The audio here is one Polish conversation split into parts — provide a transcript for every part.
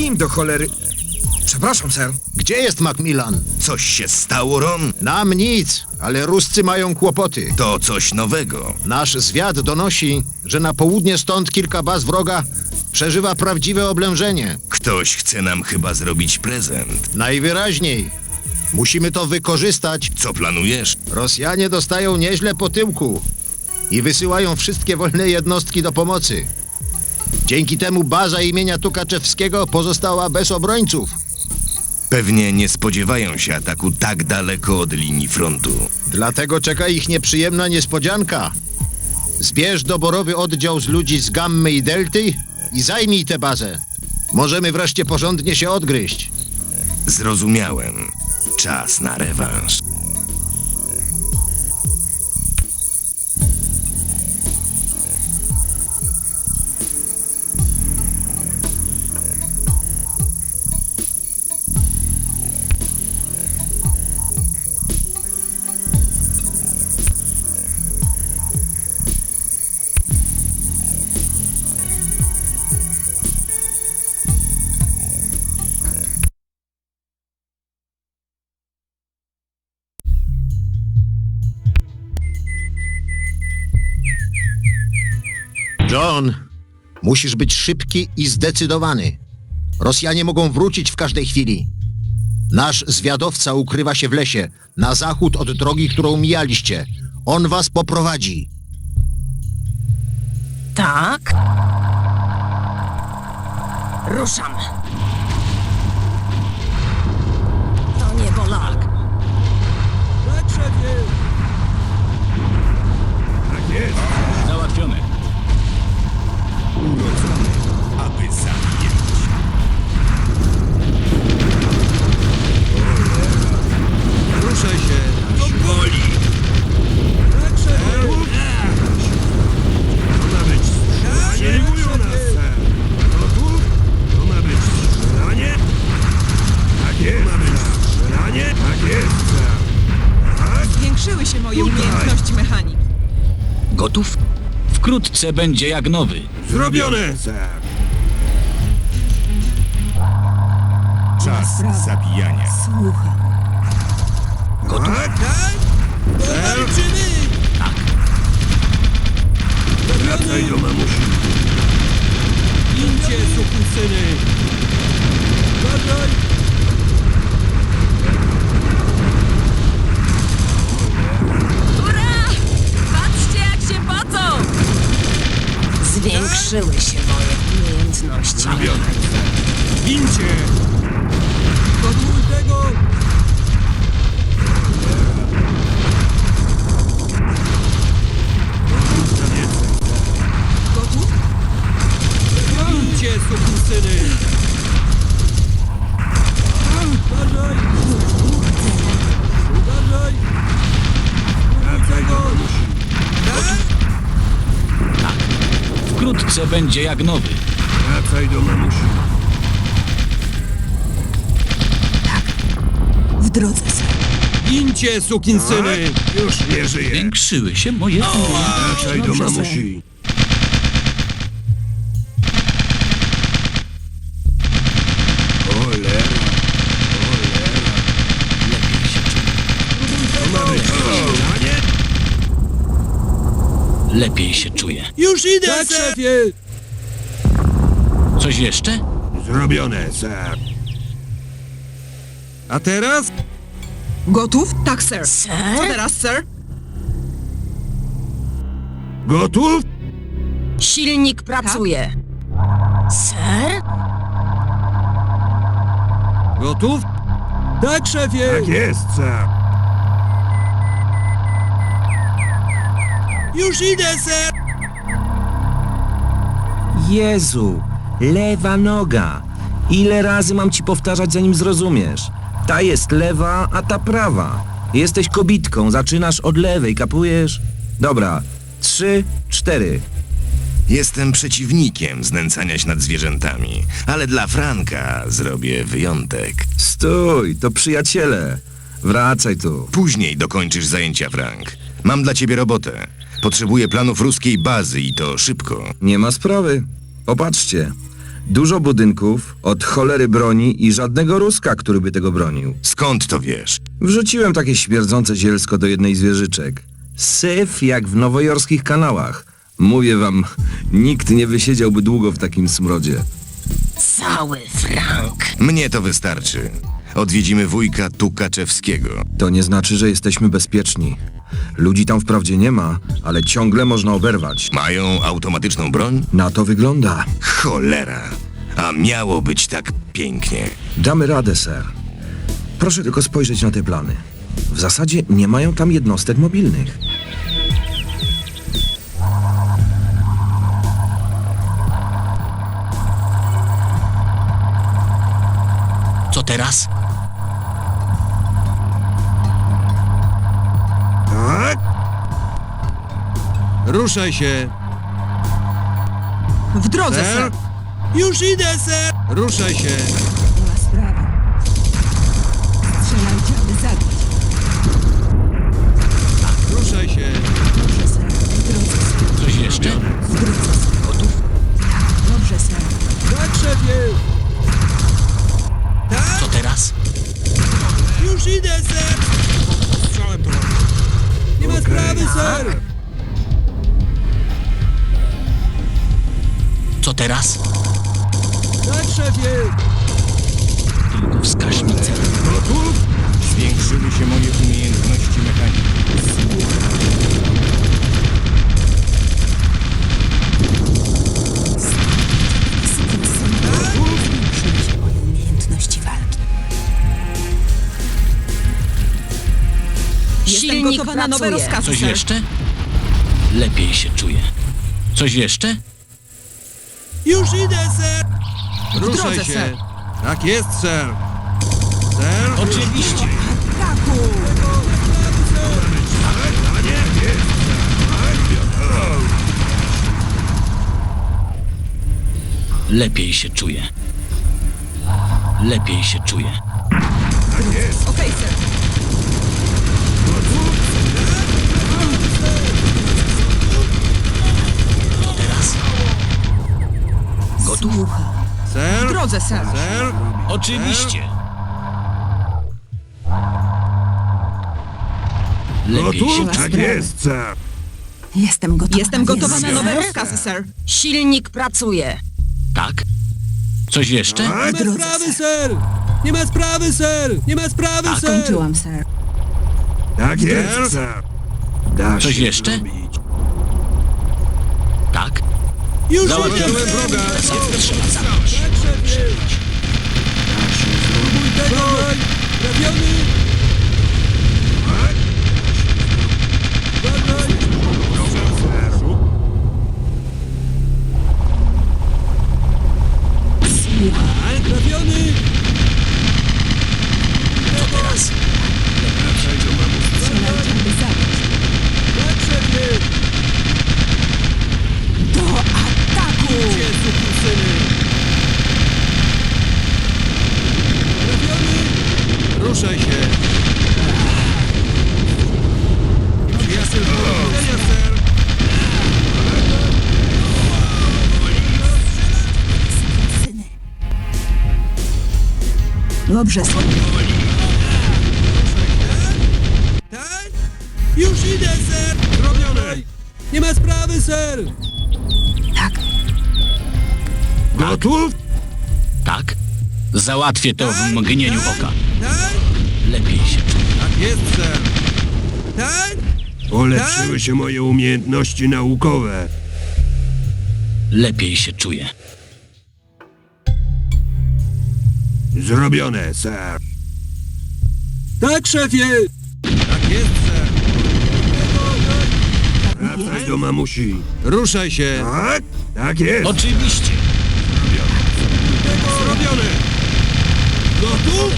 kim do cholery... Przepraszam, ser. Gdzie jest Macmillan? Coś się stało, Ron? Nam nic, ale Ruscy mają kłopoty. To coś nowego. Nasz zwiad donosi, że na południe stąd kilka baz wroga przeżywa prawdziwe oblężenie. Ktoś chce nam chyba zrobić prezent. Najwyraźniej. Musimy to wykorzystać. Co planujesz? Rosjanie dostają nieźle po tyłku i wysyłają wszystkie wolne jednostki do pomocy. Dzięki temu baza imienia Tukaczewskiego pozostała bez obrońców. Pewnie nie spodziewają się ataku tak daleko od linii frontu. Dlatego czeka ich nieprzyjemna niespodzianka. Zbierz doborowy oddział z ludzi z Gammy i Delty i zajmij tę bazę. Możemy wreszcie porządnie się odgryźć. Zrozumiałem. Czas na rewanż. John, musisz być szybki i zdecydowany. Rosjanie mogą wrócić w każdej chwili. Nasz zwiadowca ukrywa się w lesie, na zachód od drogi, którą mijaliście. On was poprowadzi. Tak. Ruszam. Moje umiejętności mechaniki. Gotów? Wkrótce będzie jak nowy. Zrobione. Czas zabijania. Gotów? Tak? Walczymy. Wracaj do mamusi. Idźcie, sukinsyny. Uważaj. Zwiększyły się moje umiejętności. Gincie. Gotów tego. Będzie jak nowy. Wracaj do mamusi. W drodze, sir. Gincie, sukinsyny. Już nie żyje. Zwiększyły się moje umiejętności. Wracaj do mamusi. Lepiej się czuję. Już idę, tak, szefie. Coś jeszcze? Zrobione, sir. A teraz? Gotów? Tak, sir. Co Sir? teraz, sir? Gotów? Silnik pracuje. Sir? Gotów? Tak, szefie. Tak jest, sir. Już idę, ser. Jezu, lewa noga. Ile razy mam ci powtarzać, zanim zrozumiesz? Ta jest lewa, a ta prawa. Jesteś kobitką, zaczynasz od lewej, kapujesz? Dobra, trzy, cztery. Jestem przeciwnikiem znęcania się nad zwierzętami, ale dla Franka zrobię wyjątek. Stój, to przyjaciele. Wracaj tu. Później dokończysz zajęcia, Frank. Mam dla ciebie robotę. Potrzebuję planów ruskiej bazy i to szybko. Nie ma sprawy. Popatrzcie. Dużo budynków, od cholery broni i żadnego Ruska, który by tego bronił. Skąd to wiesz? Wrzuciłem takie śmierdzące zielsko do jednej z wieżyczek. Syf jak w nowojorskich kanałach. Mówię wam, nikt nie wysiedziałby długo w takim smrodzie. Cały Frank. Mnie to wystarczy. Odwiedzimy wujka Tukaczewskiego. To nie znaczy, że jesteśmy bezpieczni. Ludzi tam wprawdzie nie ma, ale ciągle można oberwać. Mają automatyczną broń? Na to wygląda. Cholera. A miało być tak pięknie. Damy radę, ser. Proszę tylko spojrzeć na te plany. W zasadzie nie mają tam jednostek mobilnych. Co teraz? Ruszaj się. W drodze, Ser? ser. Już idę, ser. Ruszaj się. Nie ma sprawy. Strzelajcie, aby zabić. Ruszaj się. Dobrze, ser. W drodze, ser. Coś jeszcze? W drodze, ser. Gotów? Dobrze, ser. Tak, szefie. Co teraz? Już idę, ser. Strzałem to. Nie ma sprawy, ser. Teraz? Tak, szefie. Tylko wskaźnicę. Gotów? Zwiększyły się moje umiejętności mechaniki. Zwiększyły się moje umiejętności walki. Jestem Silnik gotowa na nowe rozkazy, Coś jeszcze? Lepiej się czuję. Coś jeszcze? Już idę, ser. Ruszaj drodze, się. ser. Tak jest, ser. Ser. Oczywiście. Taku! A nie, jest. Lepiej się czuję. Lepiej się czuję. Okej, ser. Gotów? W drodze, ser. Ser. Oczywiście. Lepiej się Gotów? Tak jest, ser. Jestem gotowa. Jestem gotowa na nowe rozkazy, ser. Silnik pracuje. Tak? Coś jeszcze? Tak? Nie ma sprawy, ser. Nie ma sprawy, ser. Nie ma sprawy, Tak, ser. ser. Tak jest, ser. Da Coś się jeszcze? zrobić. Tak? Już idę, Załatwiłem ser. wroga. Tak, Dobrze, ser. Tak? Już idę, ser! Zrobione! Nie ma sprawy, ser! Gotów? Tak? Załatwię to w mgnieniu oka. Tak? Lepiej się czuję. Tak jest, ser! Tak? Polepszyły się moje umiejętności naukowe. Lepiej się czuję. Zrobione, ser. Tak, szefie! Tak jest, ser! Wracaj do mamusi. Ruszaj się! Tak? Tak jest. Oczywiście. Zrobione! Gotów?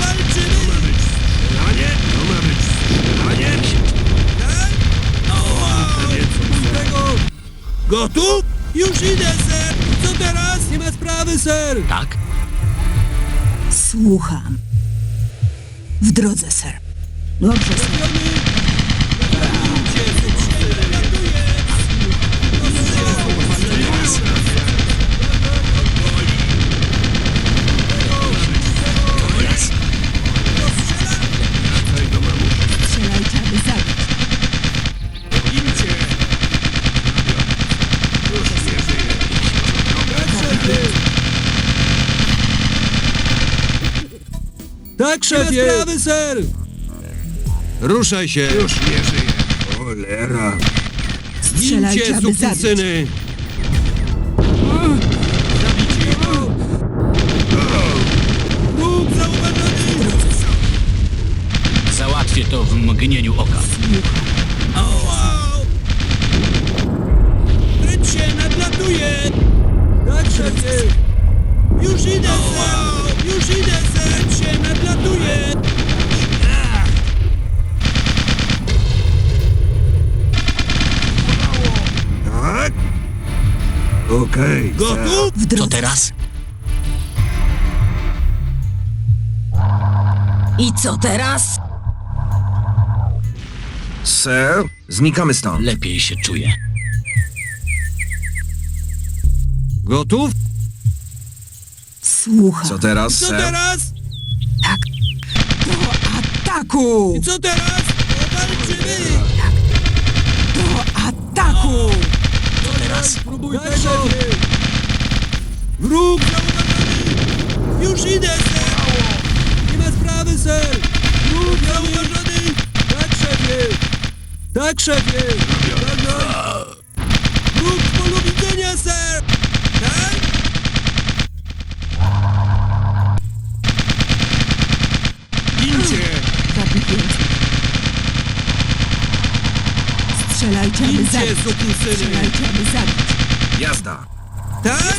Walczymy! ma być strzelanie? To ma być strzelanie? Tak? Więc Tego! Gotów? Już idę, ser! Co teraz? Nie ma sprawy, ser! Tak? Słucham. W drodze, ser. Dobrze, ser. Szefie! Nie ma sprawy, ser! Ruszaj się! Już nie żyje. Cholera. Strzelajcie, Gincie, aby zabić. sukinsyny! Okej. Gotów? W drodze. Co teraz? I co teraz? Sir, znikamy stąd. Lepiej się czuję. Gotów? Słucham. Co teraz, Co sir? teraz? Do ataku! I co teraz? Powalczymy! Do ataku! Teraz? Spróbuj tak, szefie! Wróg zauważony! Już idę, ser! Nie ma sprawy, ser! Wróg zauważony! Tak, szefie! Tak, szefie! Tak, no! Wróg z polu widzenia, ser! Tak? Gincie! Zabiję. Zabić. sukinsyny! Strzelajcie, aby zabić. Jazda. Tak?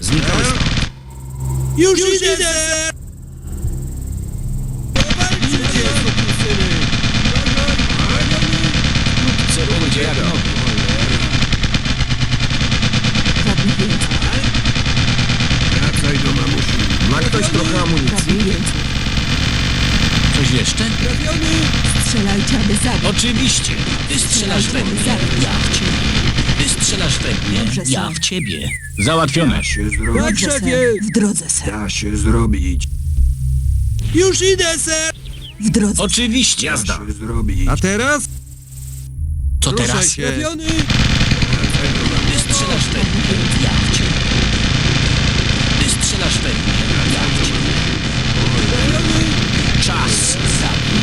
Znikamy stąd. Już, idę, Oczywiście. Ty strzelasz we mnie, ja w ciebie. Ty strzelasz we mnie, ja w ciebie. Załatwione. Da się zrobić. Dobrze. W drodze, ser. Da się zrobić. Już idę, ser. W drodze. Oczywiście. Jazda. Da się zrobić. A teraz? Co teraz? się. Ty strzelasz we mnie, ja w ciebie. Ty strzelasz we mnie,